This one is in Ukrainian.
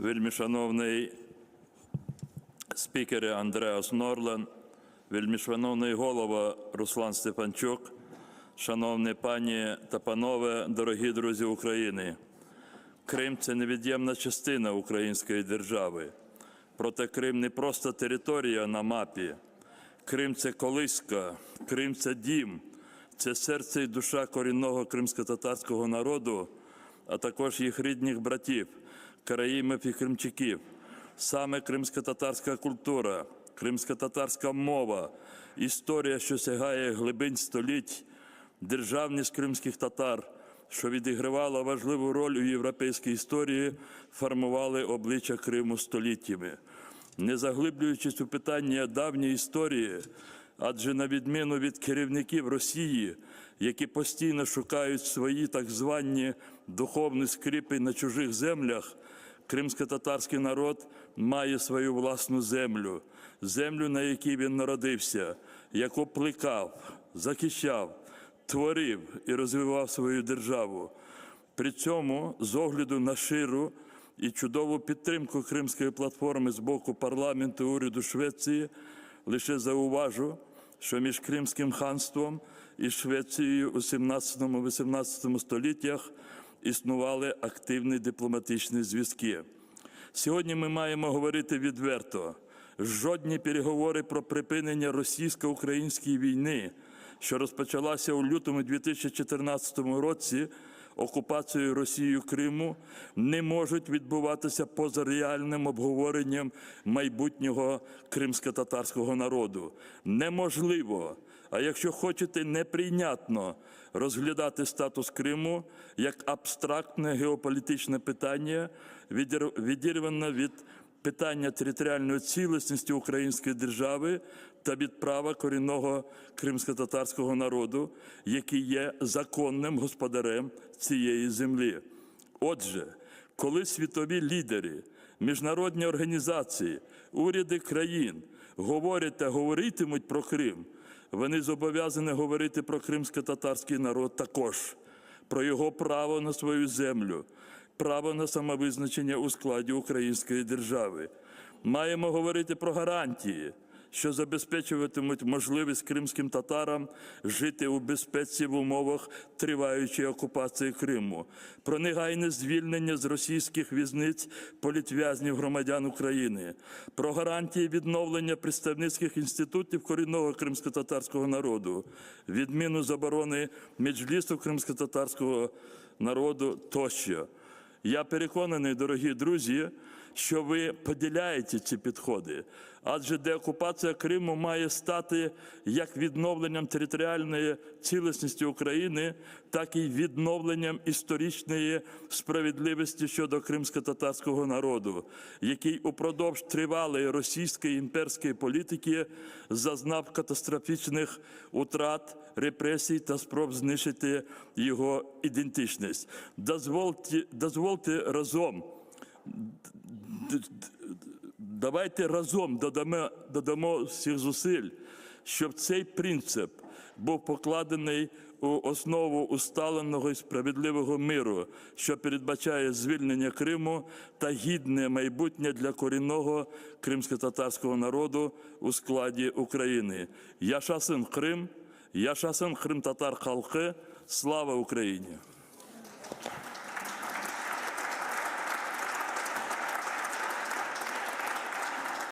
вельмишановний спікере Андреас Норлен, вельмишановний голова Руслан Степанчук, шановні пані та панове, дорогі друзі України. Крим це невід'ємна частина української держави. Проте Крим не просто територія на мапі. Крим це колиска, Крим це дім, це серце і душа корінного кримсько-татарського народу, а також їх рідних братів, караїмів і кримчаків. Саме кримсько-татарська культура, кримсько-татарська мова, історія, що сягає глибин століть, державність кримських татар, що відігравала важливу роль у європейській історії, формували обличчя Криму століттями. Не заглиблюючись у питання давньої історії, адже на відміну від керівників Росії, які постійно шукають свої так звані духовні скріпи на чужих землях, кримсько-татарський народ має свою власну землю, землю, на якій він народився, яку плекав, захищав, творив і розвивав свою державу. При цьому, з огляду на ширу і чудову підтримку Кримської платформи з боку парламенту уряду Швеції, лише зауважу, що між Кримським ханством і Швецією у 17-18 століттях існували активні дипломатичні зв'язки. Сьогодні ми маємо говорити відверто. Жодні переговори про припинення російсько-української війни, що розпочалася у лютому 2014 році окупацією Росією Криму, не можуть відбуватися поза реальним обговоренням майбутнього кримсько-татарського народу. Неможливо, а якщо хочете, неприйнятно розглядати статус Криму як абстрактне геополітичне питання, відірване від питання територіальної цілісності української держави та від права корінного кримсько-татарського народу, який є законним господарем цієї землі. Отже, коли світові лідери, міжнародні організації, уряди країн говорять та говоритимуть про Крим, вони зобов'язані говорити про кримсько-татарський народ також, про його право на свою землю, право на самовизначення у складі української держави. Маємо говорити про гарантії, що забезпечуватимуть можливість кримським татарам жити у безпеці в умовах триваючої окупації Криму, про негайне звільнення з російських в'язниць політв'язнів громадян України, про гарантії відновлення представницьких інститутів корінного кримсько-татарського народу, відміну заборони меджлісу кримсько-татарського народу тощо. Я переконаний, дорогі друзі, що ви поділяєте ці підходи, адже деокупація Криму має стати як відновленням територіальної цілісності України, так і відновленням історичної справедливості щодо кримсько-татарського народу, який упродовж тривалої російської імперської політики зазнав катастрофічних утрат, репресій та спроб знищити його ідентичність. Дозвольте, дозвольте разом. Давайте разом додамо, додамо всіх зусиль, щоб цей принцип був покладений у основу усталеного і справедливого миру, що передбачає звільнення Криму та гідне майбутнє для корінного кримсько-татарського народу у складі України. Яшасин Крим, Яшасин Крим татар халқы, слава Україні!